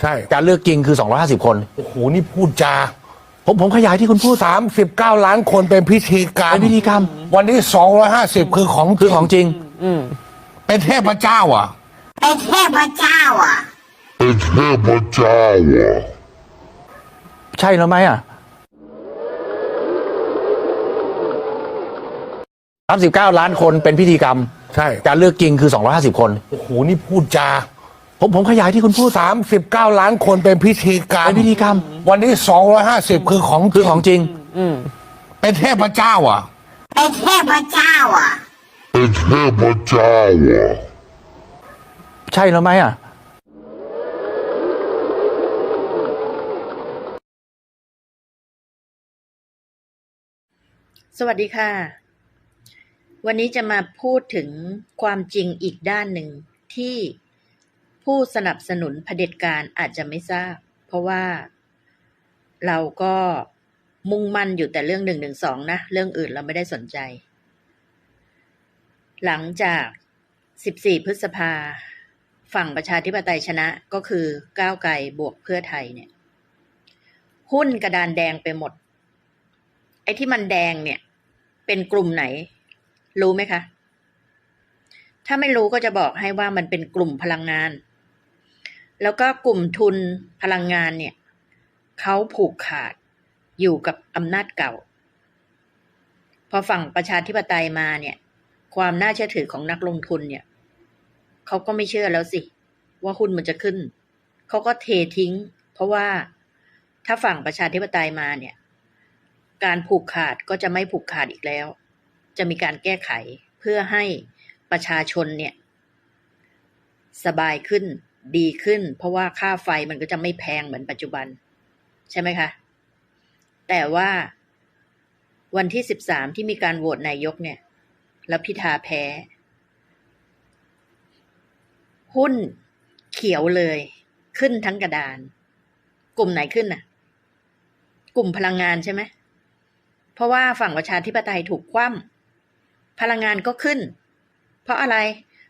ใช่ การเลือกจริงคือ 250 คน โอ้โห นี่พูดจา ผมผมขยายที่คุณพูด 39 ล้านคนเป็นพิธีกรรมเป็นพิธีกรรม วันนี้ 250 คือของคือของจริง เป็นเทพเจ้าอะ เป็นเทพเจ้าอะ เป็นเทพเจ้าอะ ใช่แล้วไหมอะ39 ล้านคนเป็นพิธีกรรม ใช่ การเลือกจริงคือ 250 คน โอ้โห นี่พูดจา ผมผมขยายที่คุณพูด 39 ล้านคนเป็นพิธีกรรมเป็นพิธีกรรม วันนี้ 250 คือของคือของจริง เป็นเทพเจ้าอะ เป็นเทพเจ้าอะ เป็นเทพเจ้าอะ ใช่แล้วไหมอะสวัสดีค่ะ วันนี้จะมาพูดถึงความจริงอีกด้านหนึ่งที่ ผู้สนับสนุนเผด็จการอาจจะไม่ทราบ เพราะว่าเราก็มุ่งมั่นอยู่แต่เรื่องหนึ่งหนึ่งสองนะ เรื่องอื่นเราไม่ได้สนใจ หลังจาก 14 พฤษภา ฝั่งประชาธิปไตยชนะก็คือก้าวไกลบวกเพื่อไทยเนี่ย หุ้นกระดานแดงไปหมด ไอ้ที่มันแดงเนี่ย เป็นกลุ่มไหน รู้ไหมคะ ถ้าไม่รู้ก็จะบอกให้ว่ามันเป็นกลุ่มพลังงาน แล้วก็กลุ่มทุนพลังงานเนี่ยเขาผูกขาดอยู่กับอำนาจเก่า พอฝั่งประชาธิปไตยมาเนี่ย ความน่าเชื่อถือของนักลงทุนเนี่ยเขาก็ไม่เชื่อแล้วสิ ว่าหุ้นมันจะขึ้น เขาก็เททิ้ง เพราะว่าถ้าฝั่งประชาธิปไตยมาเนี่ย การผูกขาดก็จะไม่ผูกขาดอีกแล้ว จะมีการแก้ไขเพื่อให้ประชาชนเนี่ย สบายขึ้น ดีขึ้น เพราะว่าค่าไฟมันก็จะไม่แพงเหมือนปัจจุบัน ใช่ไหมคะ แต่ว่าวันที่สิบสามที่มีการโหวตนายกเนี่ย แล้วพิธาแพ้ หุ้นเขียวเลย ขึ้นทั้งกระดาน กลุ่มไหนขึ้นน่ะ กลุ่มพลังงานใช่ไหมเพราะว่าฝั่งประชาธิปไตยถูกคว่ำพลังงานก็ขึ้น เพราะอะไร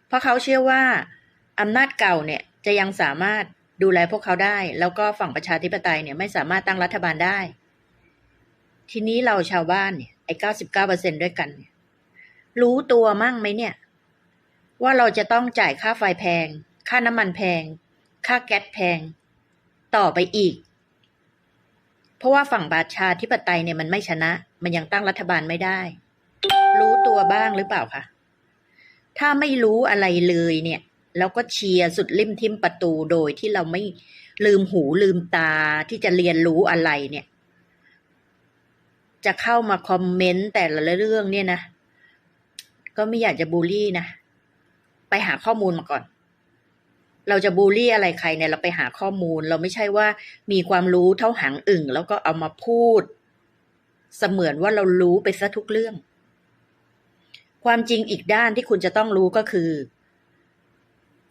เพราะเขาเชื่อว่าอำนาจเก่าเนี่ย จะยังสามารถดูแลพวกเขาได้ แล้วก็ฝั่งประชาธิปไตยเนี่ยไม่สามารถตั้งรัฐบาลได้ ทีนี้เราชาวบ้านเนี่ยไอ้เก้าสิบเก้าเปอร์เซ็นด้วยกัน รู้ตัวมั่งไหมเนี่ย ว่าเราจะต้องจ่ายค่าไฟแพง ค่าน้ำมันแพง ค่าแก๊สแพง ต่อไปอีก เพราะว่าฝั่งประชาธิปไตยเนี่ยมันไม่ชนะ มันยังตั้งรัฐบาลไม่ได้ รู้ตัวบ้างหรือเปล่าคะถ้าไม่รู้อะไรเลยเนี่ย แล้วก็เชียร์สุดริมทิมประตูโดยที่เราไม่ลืมหูลืมตาที่จะเรียนรู้อะไรเนี่ย จะเข้ามาคอมเมนต์แต่ละเรื่องเนี่ยนะ ก็ไม่อยากจะบูลลี่นะ ไปหาข้อมูลมาก่อน เราจะบูลลี่อะไรใครเนี่ยเราไปหาข้อมูล เราไม่ใช่ว่ามีความรู้เท่าหางอึ่ง แล้วก็เอามาพูด เสมือนว่าเรารู้ไปซะทุกเรื่อง ความจริงอีกด้านที่คุณจะต้องรู้ก็คือ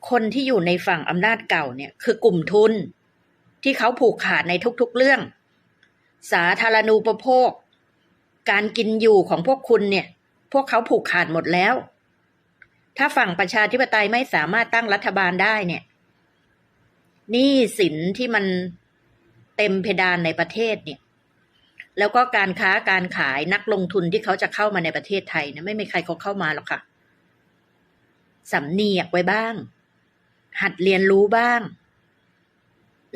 คนที่อยู่ในฝั่งอำนาจเก่าเนี่ยคือกลุ่มทุน ที่เขาผูกขาดในทุกๆเรื่อง สาธารณูปโภค การกินอยู่ของพวกคุณเนี่ย พวกเขาผูกขาดหมดแล้ว ถ้าฝั่งประชาธิปไตยไม่สามารถตั้งรัฐบาลได้เนี่ยหนี้สินที่มันเต็มเพดานในประเทศเนี่ย แล้วก็การค้าการขายนักลงทุนที่เขาจะเข้ามาในประเทศไทยเนี่ยไม่มีใครเขาเข้ามาหรอกค่ะสำเนียกไว้บ้าง หัดเรียนรู้บ้าง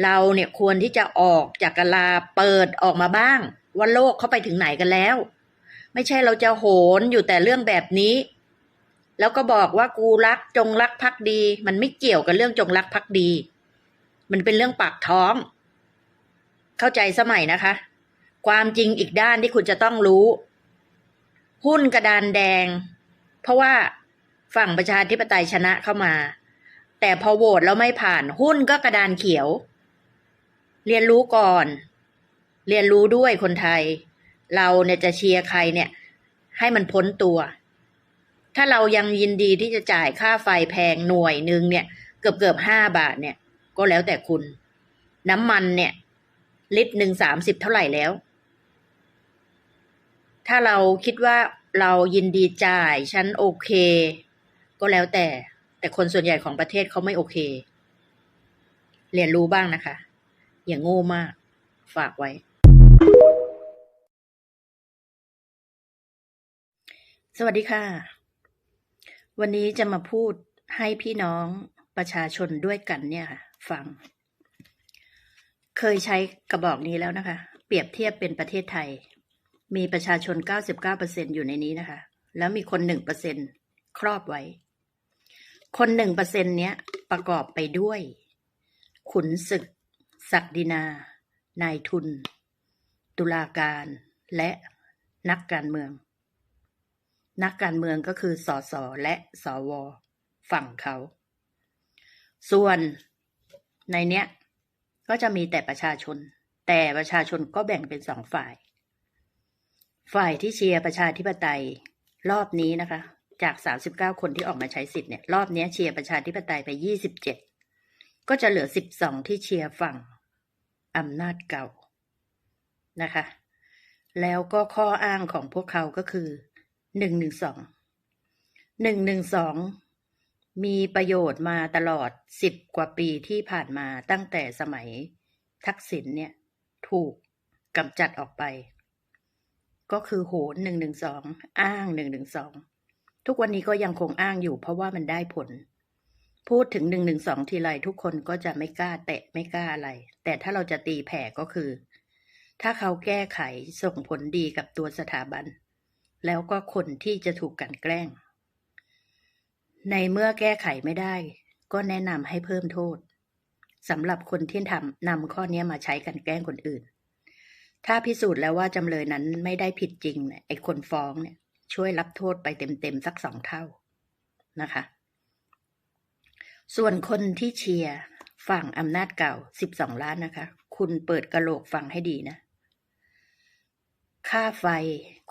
เราเนี่ยควรที่จะออกจากกะลาเปิดออกมาบ้าง ว่าโลกเขาไปถึงไหนกันแล้ว ไม่ใช่เราจะโหนอยู่แต่เรื่องแบบนี้ แล้วก็บอกว่ากูรักจงรักภักดี มันไม่เกี่ยวกับเรื่องจงรักภักดี มันเป็นเรื่องปากท้อง เข้าใจสมัยนะคะ ความจริงอีกด้านที่คุณจะต้องรู้ หุ้นกระดานแดง เพราะว่าฝั่งประชาธิปไตยชนะเข้ามา แต่พอโหวตแล้วไม่ผ่านหุ้นก็กระดานเขียว เรียนรู้ก่อน เรียนรู้ด้วยคนไทย เราเนี่ยจะเชียร์ใครเนี่ย ให้มันพ้นตัว ถ้าเรายังยินดีที่จะจ่ายค่าไฟแพงหน่วยหนึ่งเนี่ย เกือบเกือบห้าบาทเนี่ย ก็แล้วแต่คุณ น้ำมันเนี่ย ลิตรหนึ่งสามสิบเท่าไหร่แล้ว ถ้าเราคิดว่าเรายินดีจ่ายฉันโอเค ก็แล้วแต่ แต่คนส่วนใหญ่ของประเทศเขาไม่โอเค เรียนรู้บ้างนะคะ อย่างโง่มาก ฝากไว้ สวัสดีค่ะ วันนี้จะมาพูดให้พี่น้องประชาชนด้วยกันเนี่ยค่ะ ฟัง เคยใช้กระบอกนี้แล้วนะคะ เปรียบเทียบเป็นประเทศไทย มีประชาชน 99%อยู่ในนี้นะคะ แล้วมีคน 1%ครอบไว้ คน1%เปอร์เซ็นี้ยประกอบไปด้วย ขุนศึก ศักดินา นายทุน ตุลาการและนักการเมือง นักการเมืองก็คือสอสอและสวฝั่งเขา ส่วนในเนี้ยก็จะมีแต่ประชาชน แต่ประชาชนก็แบ่งเป็นสองฝ่าย ฝ่ายที่เชียร์ประชาธิปไตยรอบนี้นะคะ จาก 39 คนที่ออกมาใช้สิทธิ์เนี่ยรอบนี้เชียร์ประชาธิปไตยไป 27 ก็จะเหลือ 12 ที่เชียร์ฝั่งอำนาจเก่านะคะ แล้วก็ข้ออ้างของพวกเขาก็คือ 112 112 มีประโยชน์มาตลอด 10 กว่าปีที่ผ่านมาตั้งแต่สมัยทักษิณเนี่ยถูกกำจัดออกไป ก็คือโหนหนึ่งหนึ่งสองอ้างหนึ่งหนึ่งสอง ทุกวันนี้ก็ยังคงอ้างอยู่เพราะว่ามันได้ผล พูดถึงหนึ่งหนึ่งสองทีไรทุกคนก็จะไม่กล้าแตะไม่กล้าอะไร แต่ถ้าเราจะตีแผ่ก็คือ ถ้าเขาแก้ไขส่งผลดีกับตัวสถาบัน แล้วก็คนที่จะถูกกันแกล้ง ในเมื่อแก้ไขไม่ได้ ก็แนะนำให้เพิ่มโทษสำหรับคนที่ทำนำข้อนี้มาใช้กันแกล้งคนอื่น ถ้าพิสูจน์แล้วว่าจำเลยนั้นไม่ได้ผิดจริงไอ้คนฟ้องเนี่ย ช่วยรับโทษไปเต็มๆสักสองเท่านะคะ ส่วนคนที่เชียร์ฝั่งอำนาจเก่า12ล้านนะคะ คุณเปิดกระโหลกฟังให้ดีนะ ค่าไฟ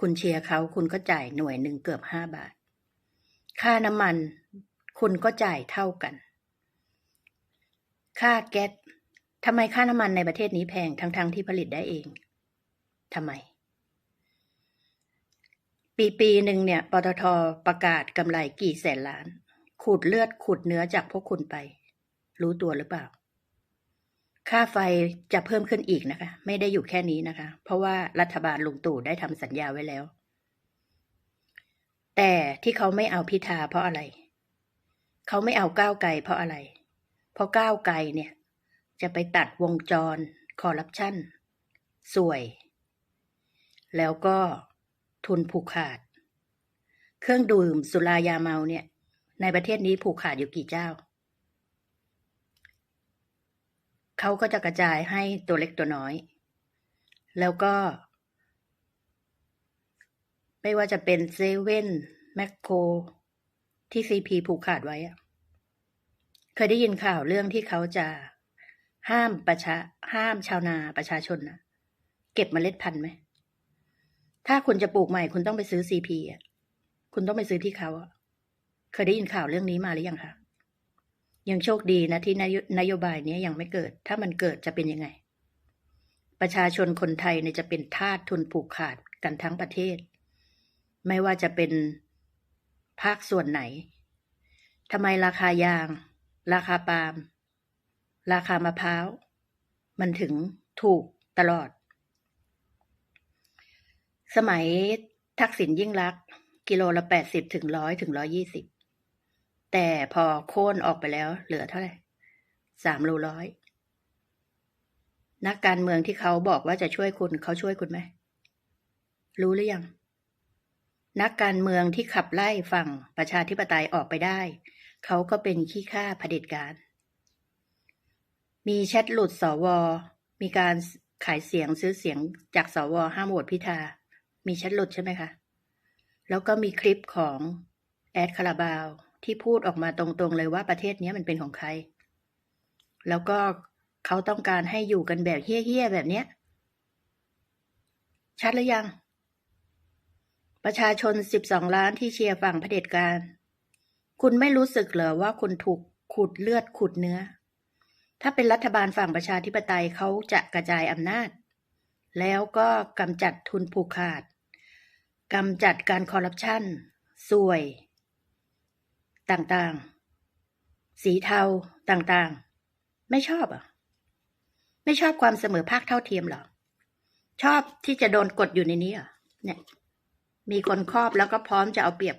คุณเชียร์เขาคุณก็จ่ายหน่วยหนึ่งเกือบ5บาท ค่าน้ำมันคุณก็จ่ายเท่ากัน ค่าแก๊สทำไมค่าน้ำมันในประเทศนี้แพงทั้งๆทที่ผลิตได้เองทำไม ปีปีหนึ่งเนี่ยปตทประกาศกำไรกี่แสนล้าน ขูดเลือดขูดเนื้อจากพวกคุณไป รู้ตัวหรือเปล่า ค่าไฟจะเพิ่มขึ้นอีกนะคะ ไม่ได้อยู่แค่นี้นะคะ เพราะว่ารัฐบาลลุงตู่ได้ทำสัญญาไว้แล้ว แต่ที่เขาไม่เอาพิธาเพราะอะไร เขาไม่เอาก้าวไกลเพราะอะไร เพราะก้าวไกลเนี่ย จะไปตัดวงจรคอร์รัปชันสวย แล้วก็ ทุนผูกขาด เครื่องดื่มสุรายาเมาเนี่ย ในประเทศนี้ผูกขาดอยู่กี่เจ้า เขาก็จะกระจายให้ตัวเล็กตัวน้อย แล้วก็ ไม่ว่าจะเป็นเซเว่นแมคโครที่ซีพีผูกขาดไว้เคยได้ยินข่าวเรื่องที่เขาจะห้ามประชาห้ามชาวนาประชาชนนะเก็บเมล็ดพันธุ์ไหม ถ้าคุณจะปลูกใหม่ คุณต้องไปซื้อซีพีอะ คุณต้องไปซื้อที่เขาเคยได้ยินข่าวเรื่องนี้มาหรือยังคะยังโชคดีนะที่นโยนโยบายนี้ยังไม่เกิด ถ้ามันเกิดจะเป็นยังไง ประชาชนคนไทยเนี่ยจะเป็นทาสทุนผูกขาดกันทั้งประเทศ ไม่ว่าจะเป็นภาคส่วนไหนทำไมราคายาง ราคาปาล์มราคามะพร้าว มันถึงถูกตลอด สมัยทักษิณยิ่งลัก กิโลละแปดสิบถึงร้อยถึงร้อยี่สิบแต่พอโค่นออกไปแล้ว เหลือเท่าไหร่สามโลร้อยนักการเมืองที่เขาบอกว่าจะช่วยคุณเขาช่วยคุณไหม รู้หรือยัง นักการเมืองที่ขับไล่ฝั่งประชาธิปไตยออกไปได้ เขาก็เป็นขี้ข้าเผด็จการ มีแชทหลุดสว มีการขายเสียงซื้อเสียงจากสวห้ามโหวตพิธา มีแชทหลุดใช่ไหมคะ แล้วก็มีคลิปของแอดคาราบาวที่พูดออกมาตรงๆเลยว่าประเทศนี้มันเป็นของใคร แล้วก็เขาต้องการให้อยู่กันแบบเฮี้ยๆแบบเนี้ย ชัดหรือยัง ประชาชน 12 ล้านที่เชียร์ฝั่งเผด็จการ คุณไม่รู้สึกเหรอว่าคุณถูกขูดเลือดขูดเนื้อ ถ้าเป็นรัฐบาลฝั่งประชาธิปไตยเขาจะกระจายอำนาจ แล้วก็กำจัดทุนผูกขาด กำจัดการคอร์รัปชันสวย ต่างๆ สีเทาต่างๆ ไม่ชอบอะ ไม่ชอบความเสมอภาคเท่าเทียมหรอ ชอบที่จะโดนกดอยู่ในนี้อะ เนี่ย มีคนครอบแล้วก็พร้อมจะเอาเปรียบ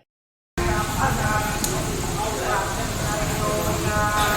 Thank.